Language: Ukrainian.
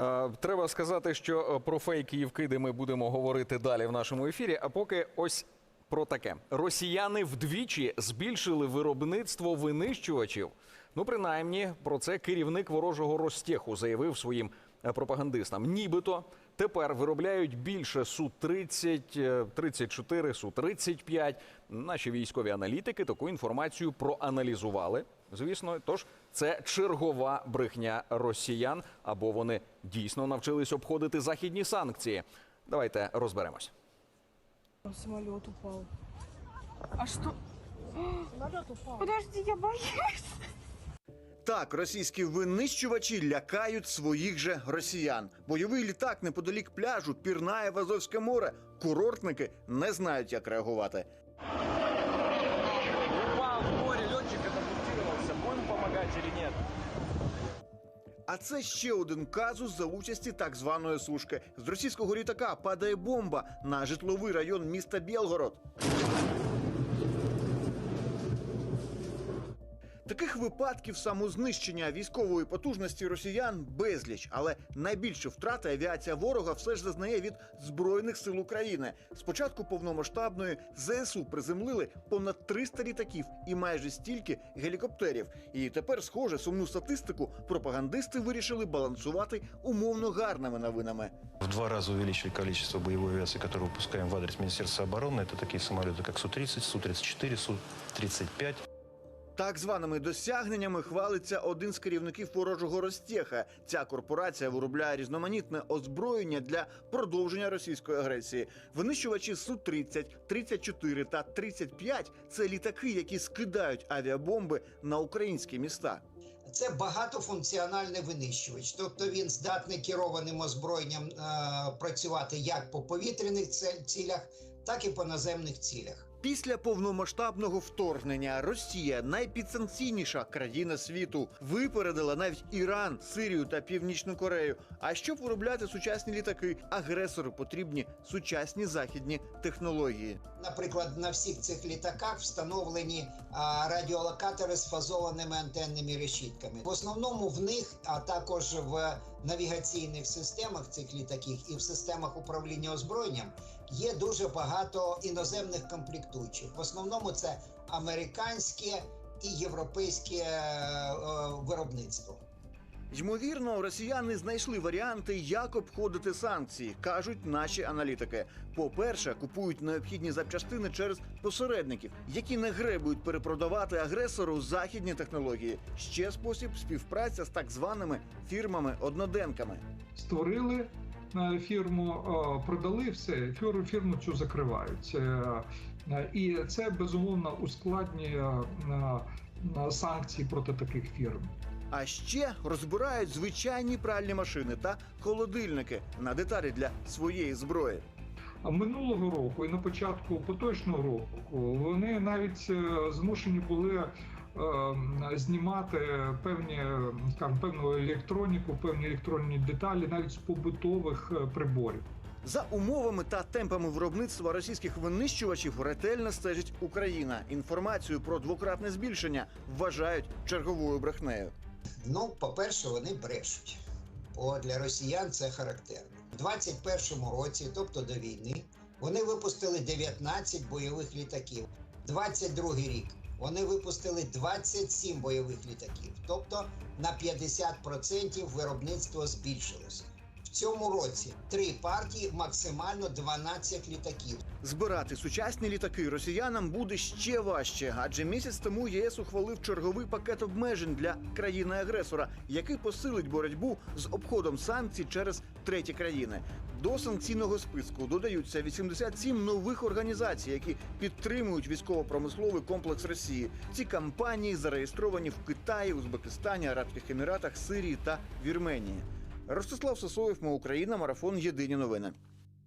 Е, Треба сказати, що е, про фейки і вкиди ми будемо говорити далі в нашому ефірі. А поки ось про таке: росіяни вдвічі збільшили виробництво винищувачів. Ну, принаймні, про це керівник ворожого розтєху заявив своїм е, пропагандистам. Нібито тепер виробляють більше су 30 е, 34 су 35 Наші військові аналітики таку інформацію проаналізували. Звісно, тож це чергова брехня росіян, або вони дійсно навчились обходити західні санкції. Давайте розберемось. Самолет упал. А что? Самолет упал. Подожди, я боюсь. Так, російські винищувачі лякають своїх же росіян. Бойовий літак неподалік пляжу пірнає в Азовське море. Курортники не знають, як реагувати. Упал в море, летчик катапультировался. Будем или нет? А це ще один казус за участі так званої сушки. З російського літака падає бомба на житловий район міста Білгород. Таких випадків самознищення військової потужності росіян безліч, але найбільше втрати авіація ворога все ж зазнає від збройних сил України. Спочатку повномасштабної ЗСУ приземлили понад 300 літаків і майже стільки гелікоптерів. І тепер, схоже, сумну статистику пропагандисти вирішили балансувати умовно гарними новинами. В два раза увеличили количество боевой авиации, которую выпускаем в адрес Министерства обороны. Это такие самолеты, как Су-30, Су-34, Су-35. Так званими досягненнями хвалиться один з керівників ворожого розтєха. Ця корпорація виробляє різноманітне озброєння для продовження російської агресії. Винищувачі су 30 34 та 35 – це літаки, які скидають авіабомби на українські міста. Це багатофункціональний винищувач, тобто він здатний керованим озброєнням е, працювати як по повітряних цілях, так і по наземних цілях. Після повномасштабного вторгнення Росія найпідсанкційніша країна світу випередила навіть Іран, Сирію та Північну Корею. А щоб виробляти сучасні літаки, агресору потрібні сучасні західні технології. Наприклад, на всіх цих літаках встановлені радіолокатори з фазованими антенними решітками. В основному в них, а також в навігаційних системах цих літаків і в системах управління озброєнням є дуже багато іноземних комплектуючих. В основному це американське і європейське е, виробництво. Ймовірно, росіяни знайшли варіанти, як обходити санкції, кажуть наші аналітики. По-перше, купують необхідні запчастини через посередників, які не гребують перепродавати агресору західні технології. Ще спосіб співпраця з так званими фірмами-одноденками. створили фірму, е, продали все, фір- фірму цю закривають. Е, е, І це безумовно ускладнює санкції проти таких фірм. А ще розбирають звичайні пральні машини та холодильники на деталі для своєї зброї. Минулого року і на початку поточного року вони навіть змушені були знімати певні, скажімо, певну електроніку, певні електронні деталі навіть з побутових е, приборів. За умовами та темпами виробництва російських винищувачів ретельно стежить Україна. Інформацію про двократне збільшення вважають черговою брехнею. Ну, по-перше, вони брешуть. Бо для росіян це характерно. У 21-му році, тобто до війни, вони випустили 19 бойових літаків. 22-й рік вони випустили 27 бойових літаків. Тобто на 50% виробництво збільшилося. Цьому році три партії максимально 12 літаків. Збирати сучасні літаки росіянам буде ще важче, адже місяць тому ЄС ухвалив черговий пакет обмежень для країни-агресора, який посилить боротьбу з обходом санкцій через треті країни. До санкційного списку додаються 87 нових організацій, які підтримують військово-промисловий комплекс Росії. Ці компанії зареєстровані в Китаї, Узбекистані, Арабських Еміратах, Сирії та Вірменії. Ростислав Сосоєв, ми Україна, марафон Єдині новини.